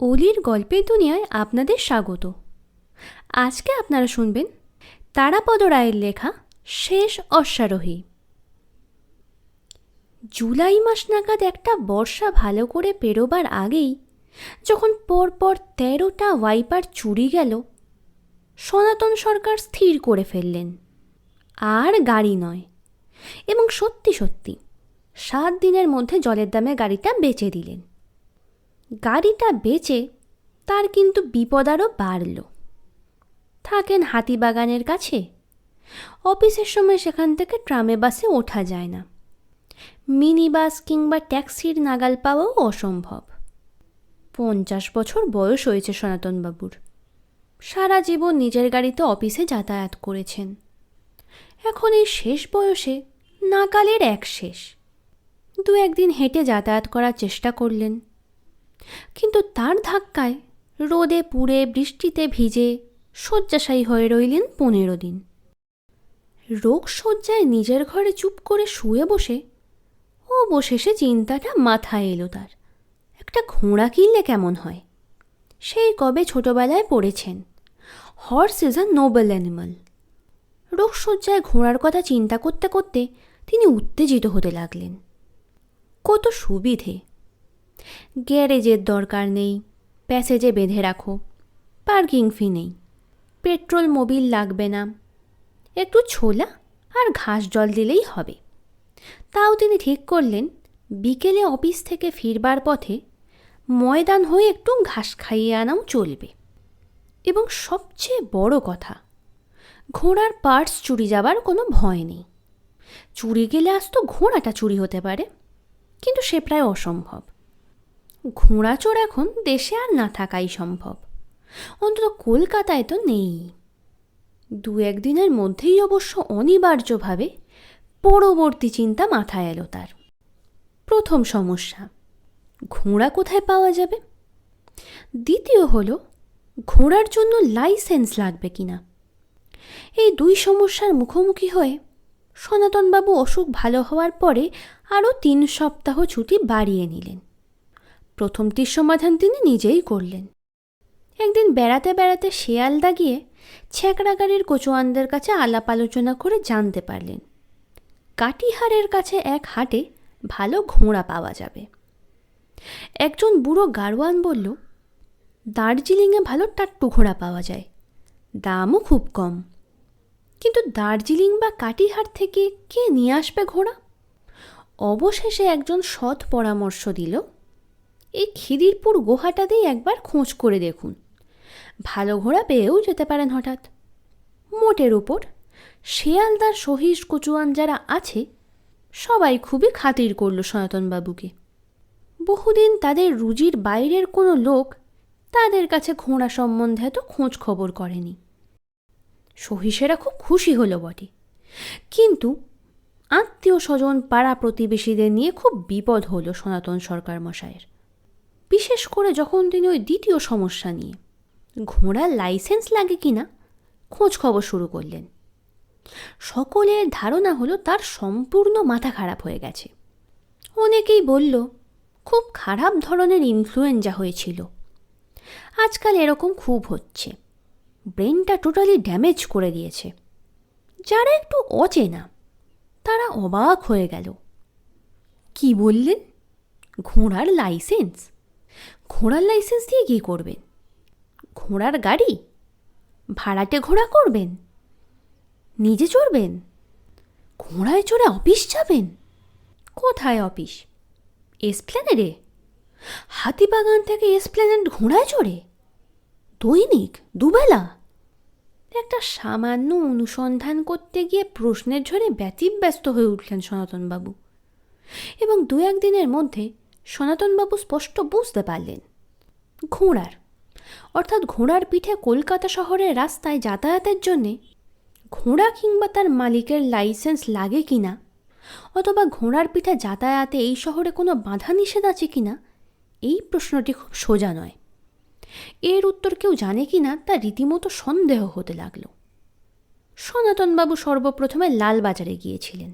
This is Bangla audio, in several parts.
অলির গল্পের দুনিয়ায় আপনাদের স্বাগত। আজকে আপনারা শুনবেন তারাপদ রায়ের লেখা শেষ অশ্বারোহী। জুলাই মাস নাগাদ একটা বর্ষা ভালো করে পেরোবার আগেই যখন পরপর তেরোটা ওয়াইপার চুরি গেল, সনাতন সরকার স্থির করে ফেললেন। আর গাড়ি নয়, এবং সত্যি সত্যি সাত দিনের মধ্যে জলের দামে গাড়িটা বেচে দিলেন। গাড়িটা বেচে তার কিন্তু বিপদ আরও বাড়ল। থাকেন হাতিবাগানের কাছে। অফিসের সময় সেখান থেকে ট্রামে বাসে ওঠা যায় না। মিনি বাস কিংবা ট্যাক্সির নাগাল পাওয়াও অসম্ভব। পঞ্চাশ বছর বয়স হয়েছে সনাতনবাবুর। সারা জীবন নিজের গাড়িতে অফিসে যাতায়াত করেছেন। এখন এই শেষ বয়সে নাকালের এক শেষ। দু একদিন হেঁটে যাতায়াত করার চেষ্টা করলেন। কিন্তু তার ধাক্কায় রোদে পুড়ে বৃষ্টিতে ভিজে শয্যাশায়ী হয়ে রইলেন পনেরো দিন। রোগ শয্যায় নিজের ঘরে চুপ করে শুয়ে বসে ও অবশেষে চিন্তাটা মাথায় এলো তার। একটা ঘোড়া কিনলে কেমন হয়? সেই কবে ছোটবেলায় পড়েছেন। Horse is a noble animal. রোগশয্যায় ঘোড়ার কথা চিন্তা করতে করতে তিনি উত্তেজিত হতে লাগলেন। কত সুবিধে গ্যারেজের দরকার নেই, প্যাসেজে বেঁধে রাখো, পার্কিং ফি নেই, পেট্রোল মোবিল লাগবে না। একটু ছোলা আর ঘাস জল দিলেই হবে। তাও তিনি ঠিক করলেন, বিকেলে অফিস থেকে ফিরবার পথে ময়দান হয়ে একটু ঘাস খাইয়ে আনাও চলবে। এবং সবচেয়ে বড় কথা, ঘোড়ার পার্টস চুরি যাবার কোনো ভয় নেই। চুরি গেলে আজ তো ঘোড়াটা চুরি হতে পারে, কিন্তু সে প্রায় অসম্ভব। ঘোড়াচোর এখন দেশে আর না থাকাই সম্ভব। অন্তত কলকাতায় তো নেই। দু একদিনের মধ্যেই অবশ্য অনিবার্যভাবে পরবর্তী চিন্তা মাথায় এলো তার। প্রথম সমস্যা, ঘোড়া কোথায় পাওয়া যাবে? দ্বিতীয় হলো, ঘোড়ার জন্য লাইসেন্স লাগবে কিনা? এই দুই সমস্যার মুখোমুখি হয়ে সনাতনবাবু অসুখ ভালো হওয়ার পরে আরও তিন সপ্তাহ ছুটি বাড়িয়ে নিলেন। প্রথমটির সমাধান তিনি নিজেই করলেন। একদিন বেড়াতে বেড়াতে শেয়ালদা গিয়ে ছ্যাঁকড়া গাড়ির কচুয়ানদের কাছে আলাপ আলোচনা করে জানতে পারলেন, কাটিহারের কাছে এক হাটে ভালো ঘোড়া পাওয়া যাবে। একজন বুড়ো গারোয়ান বলল, দার্জিলিংয়ে ভালো টাট্টু ঘোড়া পাওয়া যায়, দামও খুব কম। কিন্তু দার্জিলিং বা কাটিহার থেকে কে নিয়ে আসবে ঘোড়া? অবশেষে একজন সৎ পরামর্শ দিল এই খিদিরপুর গুহাটাতেই একবার খোঁজ করে দেখুন। ভালো ঘোড়া পেয়েও যেতে পারেন হঠাৎ। মোটের ওপর শেয়ালদার সহিস কচুয়ান যারা আছে, সবাই খুবই খাতির করল সনাতনবাবুকে। বহুদিন তাদের রুজির বাইরের কোনো লোক তাদের কাছে ঘোড়া সম্বন্ধে এত খোঁজ খবর করেনি। সহিসেরা খুব খুশি হলো বটে। কিন্তু আত্মীয় স্বজন পাড়া প্রতিবেশীদের নিয়ে খুব বিপদ হলো সনাতন সরকার মশায়ের বিশেষ করে যখন তিনি ওই দ্বিতীয় সমস্যা নিয়ে। ঘোড়ার লাইসেন্স লাগে কিনা খোঁজ খবর শুরু করলেন। সকলের ধারণা হলো তার সম্পূর্ণ মাথা খারাপ হয়ে গেছে। অনেকেই বলল, খুব খারাপ ধরনের ইনফ্লুয়েঞ্জা হয়েছিল। আজকাল এরকম খুব হচ্ছে। ব্রেনটা টোটালি ড্যামেজ করে দিয়েছে। যারা একটু অচেনা, তারা অবাক হয়ে গেল। কি বললেন? ঘোড়ার লাইসেন্স? ঘোড়ার লাইসেন্স দিয়ে কী করবেন। ঘোড়ার গাড়ি? ভাড়াটে ঘোড়া করবেন? নিজে চড়বেন? ঘোড়ায় চড়ে অফিস যাবেন? কোথায় অফিস? এসপ্ল্যানেডে হাতিবাগান থেকে এসপ্ল্যানেড ঘোড়ায় চড়ে? দৈনিক, দুবেলা? একটা সামান্য অনুসন্ধান করতে গিয়ে প্রশ্নের ঝড়ে ব্যতিব্যস্ত হয়ে উঠলেন সনাতনবাবু। এবং দু একদিনের মধ্যে সনাতনবাবু স্পষ্ট বুঝতে পারলেন। ঘোড়ার, অর্থাৎ ঘোড়ার পিঠে কলকাতা শহরের রাস্তায় যাতায়াতের জন্যে ঘোড়া কিংবা তার মালিকের লাইসেন্স লাগে কি না অথবা ঘোড়ার পিঠে যাতায়াতে এই শহরে কোনো বাধা নিষেধ আছে কি না এই প্রশ্নটি খুব সোজা নয়। এর উত্তর কেউ জানে কি না তা রীতিমতো সন্দেহ হতে লাগল। সনাতনবাবু সর্বপ্রথমে লালবাজারে গিয়েছিলেন।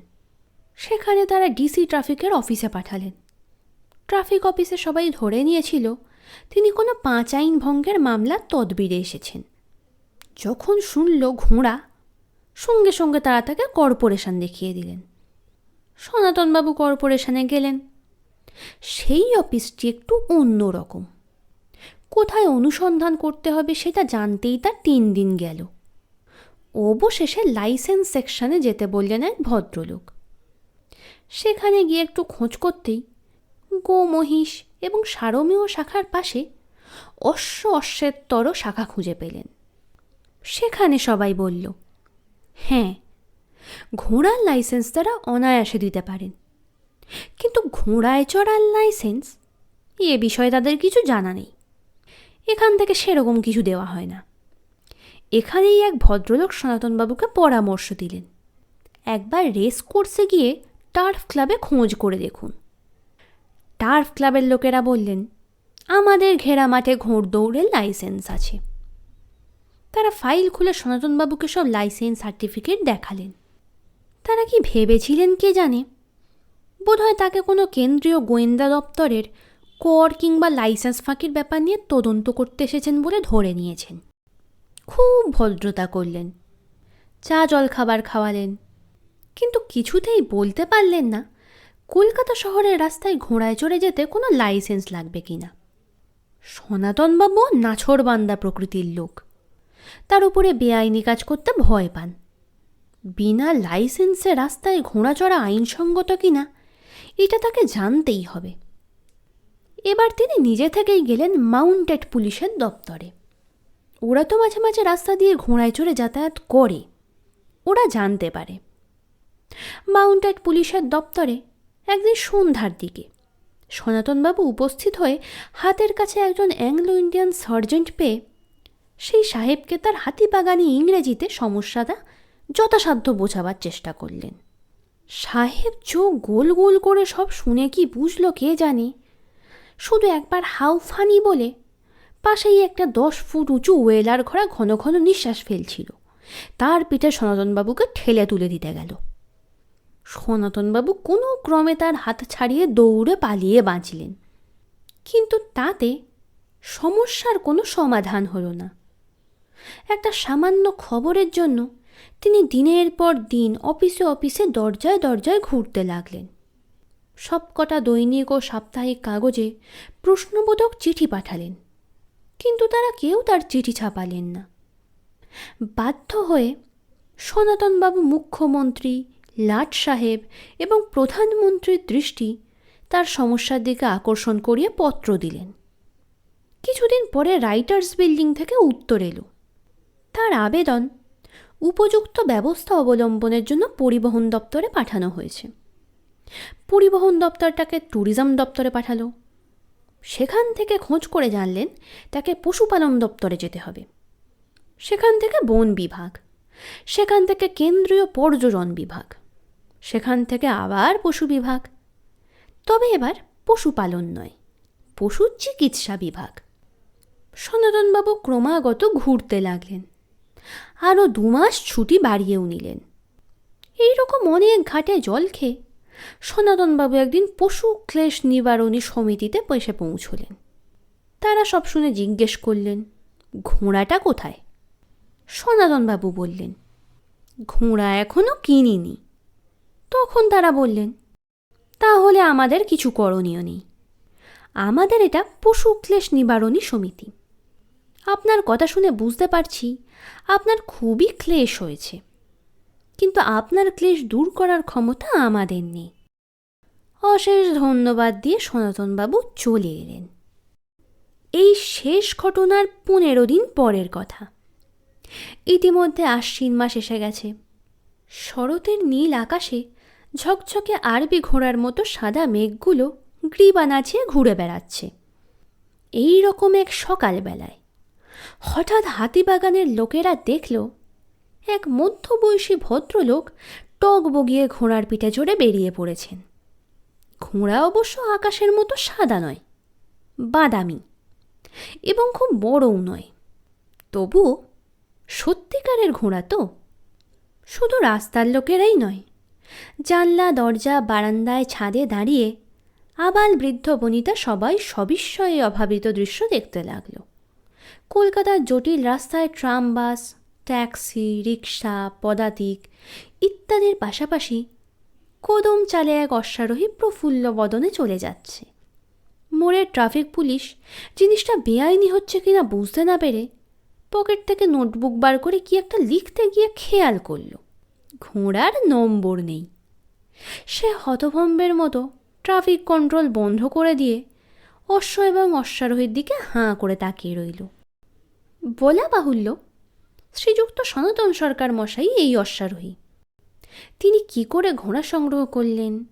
সেখানে তারা ডিসি ট্রাফিকের অফিসে পাঠালেন। ট্রাফিক অফিসে সবাই ধরে নিয়েছিল। তিনি কোনো পাঁচ আইন ভঙ্গের মামলার তদবিরে এসেছেন। যখন শুনল ঘোড়া, সঙ্গে সঙ্গে তারা তাকে কর্পোরেশন দেখিয়ে দিলেন। সনাতনবাবু কর্পোরেশনে গেলেন। সেই অফিসটি একটু অন্য রকম। কোথায় অনুসন্ধান করতে হবে সেটা জানতেই তার তিন দিন গেল। অবশেষে লাইসেন্স সেকশনে যেতে বললেন এক ভদ্রলোক। সেখানে গিয়ে একটু খোঁজ করতেই গো মহিষ এবং সারমেয় শাখার পাশে অশ্ব অশ্বের শাখা খুঁজে পেলেন। সেখানে সবাই বলল হ্যাঁ ঘোড়ার লাইসেন্স তারা অনায়াসে দিতে পারেন। কিন্তু ঘোড়ায় চড়ার লাইসেন্স? এ বিষয়ে তাদের কিছু জানা নেই। এখান থেকে সেরকম কিছু দেওয়া হয় না। এখানেই এক ভদ্রলোক সনাতনবাবুকে পরামর্শ দিলেন। একবার রেস কোর্সে গিয়ে টার্ফ ক্লাবে খোঁজ করে দেখুন। টার্ফ ক্লাবের লোকেরা বললেন, আমাদের ঘেরা মাঠে ঘোড় দৌড়ের লাইসেন্স আছে। তারা ফাইল খুলে সনাতনবাবুকে সব লাইসেন্স সার্টিফিকেট দেখালেন। তারা কি ভেবেছিলেন কে জানে? বোধহয় তাকে কোনো কেন্দ্রীয় গোয়েন্দা দপ্তরের কর কিংবা লাইসেন্স ফাঁকির ব্যাপার নিয়ে তদন্ত করতে এসেছেন বলে ধরে নিয়েছেন। খুব ভদ্রতা করলেন, চা জল খাবার খাওয়ালেন, কিন্তু কিছুতেই বলতে পারলেন না। কলকাতা শহরের রাস্তায় ঘোড়ায় চড়ে যেতে কোনো লাইসেন্স লাগবে কি না? সনাতনবাবু নাছরবান্দা প্রকৃতির লোক। তার উপরে বেআইনি কাজ করতে ভয় পান। বিনা লাইসেন্সে রাস্তায় ঘোড়া চড়া আইনসঙ্গত কিনা এটা তাকে জানতেই হবে। এবার তিনি নিজে থেকেই গেলেন মাউন্টেড পুলিশের দপ্তরে। ওরা তো মাঝে মাঝে রাস্তা দিয়ে ঘোড়ায় চড়ে যাতায়াত করে। ওরা জানতে পারে। মাউন্টেড পুলিশের দপ্তরে একদিন সন্ধ্যার দিকে। সনাতনবাবু উপস্থিত হয়ে হাতের কাছে একজন অ্যাংলো ইন্ডিয়ান সার্জেন্ট পেয়ে সেই সাহেবকে তার হাতিবাগানি ইংরেজিতে সমস্যাটা যথাসাধ্য বোঝাবার চেষ্টা করলেন। সাহেব চোখ গোল গোল করে সব শুনে কি বুঝলো কে জানে? শুধু একবার হাউ ফানি বলে পাশেই একটা দশ ফুট উঁচু ওয়েলার ঘোড়া ঘন ঘন নিঃশ্বাস ফেলছিল। তার পিঠে সনাতনবাবুকে ঠেলে তুলে দিতে গেল। সনাতনবাবু কোনো ক্রমে তার হাত ছাড়িয়ে দৌড়ে পালিয়ে বাঁচলেন। কিন্তু তাতে সমস্যার কোনো সমাধান হলো না। একটা সামান্য খবরের জন্য তিনি দিনের পর দিন অফিসে অফিসে দরজায় দরজায় ঘুরতে লাগলেন। সবকটা দৈনিক ও সাপ্তাহিক কাগজে প্রশ্নবোধক চিঠি পাঠালেন, কিন্তু তারা কেউ তার চিঠি ছাপালেন না। বাধ্য হয়ে সনাতনবাবু মুখ্যমন্ত্রী লাট সাহেব এবং প্রধানমন্ত্রীর দৃষ্টি তার সমস্যার দিকে আকর্ষণ করিয়ে পত্র দিলেন। কিছুদিন পরে রাইটার্স বিল্ডিং থেকে উত্তর এলো। তার আবেদন উপযুক্ত ব্যবস্থা অবলম্বনের জন্য পরিবহন দপ্তরে পাঠানো হয়েছে। পরিবহন দপ্তরটাকে ট্যুরিজম দপ্তরে পাঠালো। সেখান থেকে খোঁজ করে জানলেন তাকে পশুপালন দপ্তরে যেতে হবে। সেখান থেকে বন বিভাগ। সেখান থেকে কেন্দ্রীয় পর্যটন বিভাগ। সেখান থেকে আবার পশু বিভাগ। তবে এবার পশুপালন নয়, পশু চিকিৎসা বিভাগ। সনাতনবাবু ক্রমাগত ঘুরতে লাগলেন। আরও দু মাস ছুটি বাড়িয়েও নিলেন। এইরকম অনেক ঘাটে জল খেয়ে সনাতনবাবু একদিন পশু ক্লেশ নিবারণী সমিতিতে পয়সা পৌঁছলেন। তারা সব শুনে জিজ্ঞেস করলেন, ঘোড়াটা কোথায়? সনাতনবাবু বললেন, ঘোড়া এখনও কিনিনি। তখন তারা বললেন, তাহলে আমাদের কিছু করণীয় নেই। আমাদের এটা পশু ক্লেশ নিবারণী সমিতি। আপনার কথা শুনে বুঝতে পারছি, আপনার খুবই ক্লেশ হয়েছে। কিন্তু আপনার ক্লেশ দূর করার ক্ষমতা আমাদের নেই। অশেষ ধন্যবাদ দিয়ে সনাতনবাবু চলে এলেন। এই শেষ ঘটনার পনেরো দিন পরের কথা। ইতিমধ্যে আশ্বিন মাস এসে গেছে। শরতের নীল আকাশে ঝকঝকে আরবি ঘোড়ার মতো সাদা মেঘগুলো গ্রীবা নাচিয়ে ঘুরে বেড়াচ্ছে। এই রকম এক সকালবেলায় হঠাৎ হাতিবাগানের লোকেরা দেখল, এক মধ্যবয়সী ভদ্রলোক টক বগিয়ে ঘোড়ার পিঠে চড়ে বেরিয়ে পড়েছেন। ঘোড়া অবশ্য আকাশের মতো সাদা নয়, বাদামি এবং খুব বড়ও নয়। তবুও সত্যিকারের ঘোড়া তো শুধু রাস্তার লোকেরাই নয়। জানলা, দরজা, বারান্দায় ছাদে দাঁড়িয়ে আবাল বৃদ্ধ বনিতা সবাই সবিস্ময়ে অভাবিত দৃশ্য দেখতে লাগল। কলকাতার জটিল রাস্তায় ট্রাম বাস, ট্যাক্সি রিক্সা পদাতিক ইত্যাদির পাশাপাশি কদম চালে এক অশ্বারোহী প্রফুল্ল বদনে চলে যাচ্ছে। মোড়ের ট্রাফিক পুলিশ জিনিসটা বেআইনি হচ্ছে কিনা বুঝতে না পেরে পকেট থেকে নোটবুক বার করে কি একটা লিখতে গিয়ে খেয়াল করল। ঘোড়ার নম্বর নেই। সে হতভম্বের মতো ট্রাফিক কন্ট্রোল বন্ধ করে দিয়ে অশ্ব এবং অশ্বারোহীর দিকে হাঁ করে তাকিয়ে রইল। বলা বাহুল্য, শ্রীযুক্ত সনাতন সরকার মশাই এই অশ্বারোহী। তিনি কি করে ঘোড়া সংগ্রহ করলেন?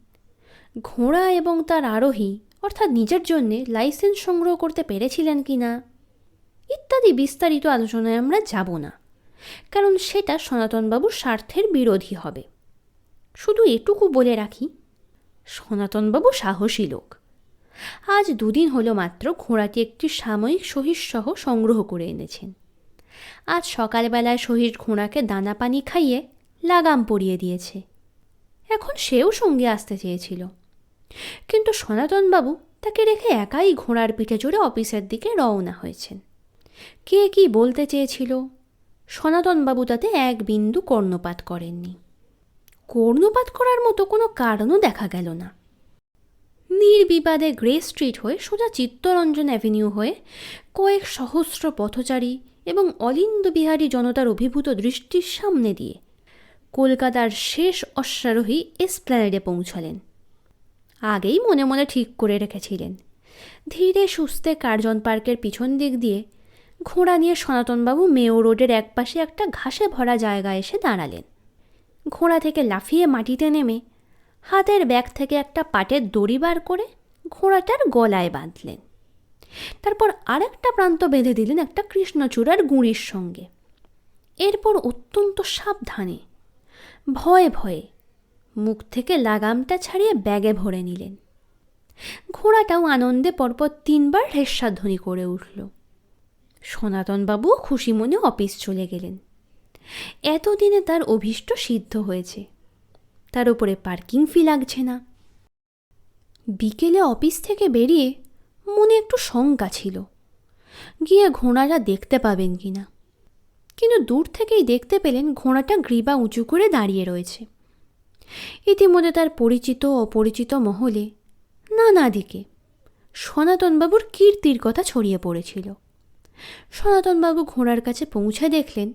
ঘোড়া এবং তার আরোহী অর্থাৎ নিজের জন্যে লাইসেন্স সংগ্রহ করতে পেরেছিলেন কি না ইত্যাদি বিস্তারিত আলোচনায় আমরা যাব না, কারণ সেটা সনাতনবাবুর স্বার্থের বিরোধী হবে। শুধু এটুকু বলে রাখি, সনাতনবাবু সাহসী লোক। আজ দুদিন হলো মাত্র ঘোড়াটি একটি সাময়িক সহিসসহ সংগ্রহ করে এনেছেন। আজ সকালবেলায় সহিস ঘোড়াকে দানা পানি খাইয়ে লাগাম পরিয়ে দিয়েছে। এখন সেও সঙ্গে আসতে চেয়েছিল। কিন্তু সনাতনবাবু তাকে রেখে একাই ঘোড়ার পিঠে চড়ে অফিসের দিকে রওনা হয়েছেন। কে কি বলতে চেয়েছিল? সনাতনবাবু তাতে এক বিন্দু কর্ণপাত করেননি। কর্ণপাত করার মতো কোনো কারণও দেখা গেল না। নির্বিবাদে গ্রে স্ট্রিট হয়ে সোজা চিত্তরঞ্জন অ্যাভিনিউ হয়ে কয়েক সহস্র পথচারী এবং অলিন্দ বিহারী জনতার অভিভূত দৃষ্টির সামনে দিয়ে কলকাতার শেষ অশ্বারোহী এসপ্ল্যানেডে পৌঁছালেন। আগেই মনে মনে ঠিক করে রেখেছিলেন। ধীরে সুস্থে কার্জন পার্কের পিছন দিক দিয়ে ঘোড়া নিয়ে সনাতনবাবু মেও রোডের একপাশে একটা ঘাসে ভরা জায়গায় এসে দাঁড়ালেন। ঘোড়া থেকে লাফিয়ে মাটিতে নেমে, হাতের ব্যাগ থেকে একটা পাটের দড়ি বার করে ঘোড়াটার গলায় বাঁধলেন। তারপর আরেকটা প্রান্ত বেঁধে দিলেন একটা কৃষ্ণচূড়ার গুঁড়ির সঙ্গে। এরপর অত্যন্ত সাবধানে, ভয়ে ভয়ে মুখ থেকে লাগামটা ছাড়িয়ে ব্যাগে ভরে নিলেন। ঘোড়াটাও আনন্দে পরপর তিনবার হেস্যাধ্বনি করে উঠল। সনাতনবাবুও খুশি মনে অফিস চলে গেলেন। এতদিনে তার অভীষ্ট সিদ্ধ হয়েছে। তার উপরে পার্কিং ফি লাগছে না। বিকেলে অফিস থেকে বেরিয়ে মনে একটু শঙ্কা ছিল। গিয়ে ঘোড়াটা দেখতে পাবেন কি না কিন্তু দূর থেকেই দেখতে পেলেন ঘোড়াটা গ্রীবা উঁচু করে দাঁড়িয়ে রয়েছে। ইতিমধ্যে তার পরিচিত অপরিচিত মহলে নানা দিকে সনাতনবাবুর কীর্তির কথা ছড়িয়ে পড়েছিল। সনাতনবাবু ঘোড়ার কাছে পৌঁছে দেখলেন,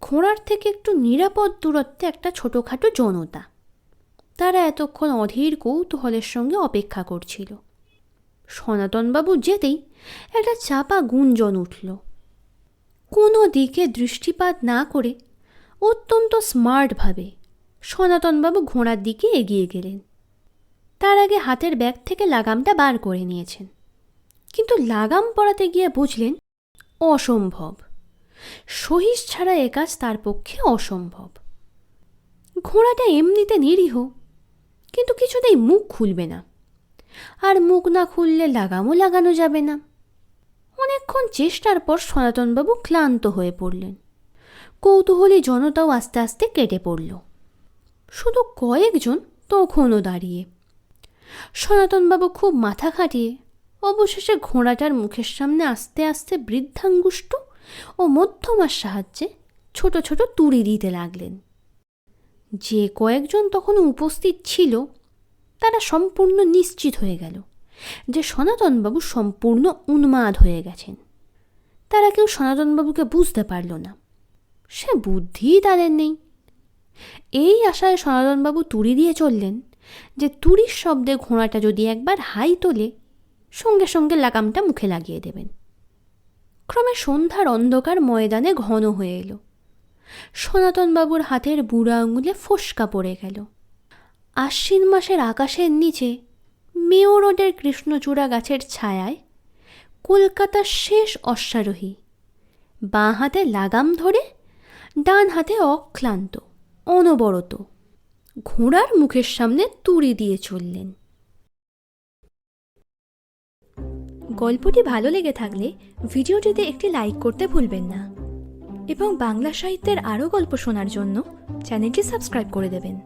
ঘোড়ার থেকে একটু নিরাপদ দূরত্বে একটা ছোটোখাটো জনতা। তারা এতক্ষণ অধীর কৌতূহলের সঙ্গে অপেক্ষা করছিল। সনাতনবাবু যেতেই একটা চাপা গুঞ্জন উঠল। কোনো দিকে দৃষ্টিপাত না করে অত্যন্ত স্মার্টভাবে সনাতনবাবু ঘোড়ার দিকে এগিয়ে গেলেন। তার আগে হাতের ব্যাগ থেকে লাগামটা বার করে নিয়েছেন। কিন্তু লাগাম পরাতে গিয়ে বুঝলেন অসম্ভব। সহিস ছাড়া এ কাজ তার পক্ষে অসম্ভব। ঘোড়াটা এমনিতে নিরীহ, কিন্তু কিছুতেই মুখ খুলবে না। আর মুখ না খুললে লাগামও লাগানো যাবে না। অনেকক্ষণ চেষ্টার পর সনাতনবাবু ক্লান্ত হয়ে পড়লেন। কৌতূহলী জনতাও আস্তে আস্তে কেটে পড়ল। শুধু কয়েকজন তখনও দাঁড়িয়ে। সনাতনবাবু খুব মাথা খাটিয়ে অবশেষে ঘোড়াটার মুখের সামনে আস্তে আস্তে বৃদ্ধাঙ্গুষ্ট ও মধ্যমার সাহায্যে ছোট ছোট তুড়ি দিতে লাগলেন। যে কয়েকজন তখন উপস্থিত ছিল, তারা সম্পূর্ণ নিশ্চিত হয়ে গেল যে সনাতনবাবু সম্পূর্ণ উন্মাদ হয়ে গেছেন। তারা কেউ সনাতনবাবুকে বুঝতে পারল না। সে বুদ্ধিই তাদের নেই। এই আশায় সনাতনবাবু তুড়ি দিয়ে চললেন যে তুড়ির শব্দে ঘোড়াটা যদি একবার হাই তোলে সঙ্গে সঙ্গে লাগামটা মুখে লাগিয়ে দেবেন। ক্রমে সন্ধ্যার অন্ধকার ময়দানে ঘন হয়ে এলো। সনাতনবাবুর হাতের বুড়া আঙুলে ফোসকা পড়ে গেল। আশ্বিন মাসের আকাশের নিচে মেও রোডের কৃষ্ণচূড়া গাছের ছায়ায় কলকাতার শেষ অশ্বারোহী, বাঁ হাতে লাগাম ধরে ডান হাতে অক্লান্ত, অনবরত, ঘোড়ার মুখের সামনে তুড়ি দিয়ে চললেন। গল্পটি ভালো লেগে থাকলে ভিডিওটিতে একটি লাইক করতে ভুলবেন না। এবং বাংলা সাহিত্যের আরও গল্প শোনার জন্য চ্যানেলটি সাবস্ক্রাইব করে দেবেন।